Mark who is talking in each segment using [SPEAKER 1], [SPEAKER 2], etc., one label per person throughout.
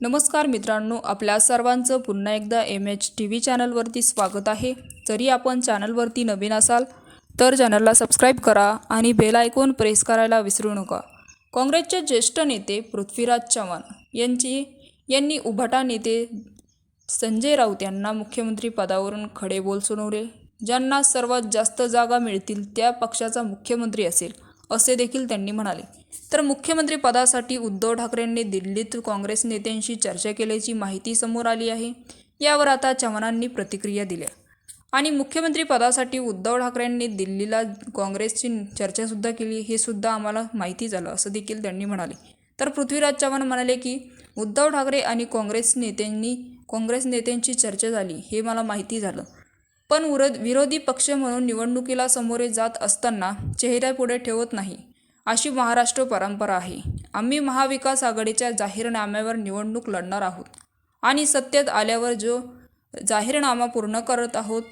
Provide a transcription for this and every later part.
[SPEAKER 1] नमस्कार मित्रांनो आपल्या सर्वांचं पुन्हा एकदा एम एच टी व्ही चॅनलवरती स्वागत आहे. जरी आपण चॅनलवरती नवीन असाल तर चॅनलला सबस्क्राईब करा आणि बेल आयकॉन प्रेस करायला विसरू नका. काँग्रेसचे ज्येष्ठ नेते पृथ्वीराज चव्हाण यांची यांनी उभाटा नेते संजय राऊत यांना मुख्यमंत्री पदावरून खडे बोल सुनवले ज्यांना सर्वात जास्त जागा मिळतील त्या पक्षाचा मुख्यमंत्री असेल. असे देखील त्यांनी म्हणाले. तर मुख्यमंत्री पदासाठी उद्धव ठाकरेंनी दिल्लीत काँग्रेस नेत्यांशी चर्चा केल्याची माहिती समोर आली आहे. यावर आता चव्हाणांनी प्रतिक्रिया दिल्या. आणि मुख्यमंत्री पदासाठी उद्धव ठाकरेंनी दिल्लीला काँग्रेसची चर्चासुद्धा केली हे सुद्धा आम्हाला माहिती झालं असं देखील त्यांनी म्हणाले. तर पृथ्वीराज चव्हाण म्हणाले की उद्धव ठाकरे आणि काँग्रेस नेत्यांनी काँग्रेस नेत्यांची चर्चा झाली हे मला माहिती झालं. पण उरद विरोधी पक्ष म्हणून निवडणुकीला सामोरे जात असताना चेहऱ्यापुढे ठेवत नाही अशी महाराष्ट्र परंपरा आहे. आम्ही महाविकास आघाडीच्या जाहीरनाम्यावर निवडणूक लढणार आहोत आणि सत्तेत आल्यावर जो जाहीरनामा पूर्ण करत आहोत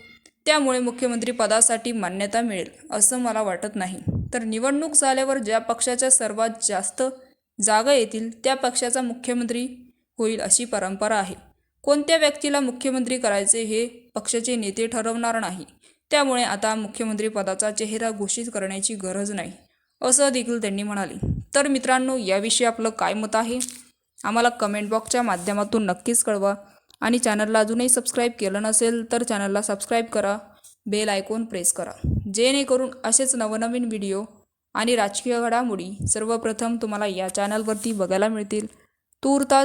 [SPEAKER 1] त्यामुळे मुख्यमंत्रीपदासाठी मान्यता मिळेल असं मला वाटत नाही. तर निवडणूक झाल्यावर ज्या पक्षाच्या सर्वात जास्त जागा येतील त्या पक्षाचा मुख्यमंत्री होईल अशी परंपरा आहे. कोणत्या व्यक्तीला मुख्यमंत्री करायचे हे पक्षाचे नेते ठरवणार नाही. त्यामुळे आता मुख्यमंत्री पदाचा चेहरा घोषित करण्याची गरज नाही असं देखील त्यांनी म्हणाले. तर मित्रांनो याविषयी आपलं काय मत आहे? आम्हाला कमेंट बॉक्सच्या माध्यमातून नक्कीच कळवा. आणि चॅनलला अजूनही सबस्क्राईब केलं नसेल तर चॅनलला सबस्क्राईब करा. बेल आयकॉन प्रेस करा. जेणेकरून असेच नवनवीन व्हिडिओ आणि राजकीय घडामोडी सर्वप्रथम तुम्हाला या चॅनलवरती बघायला मिळतील. तूर्तास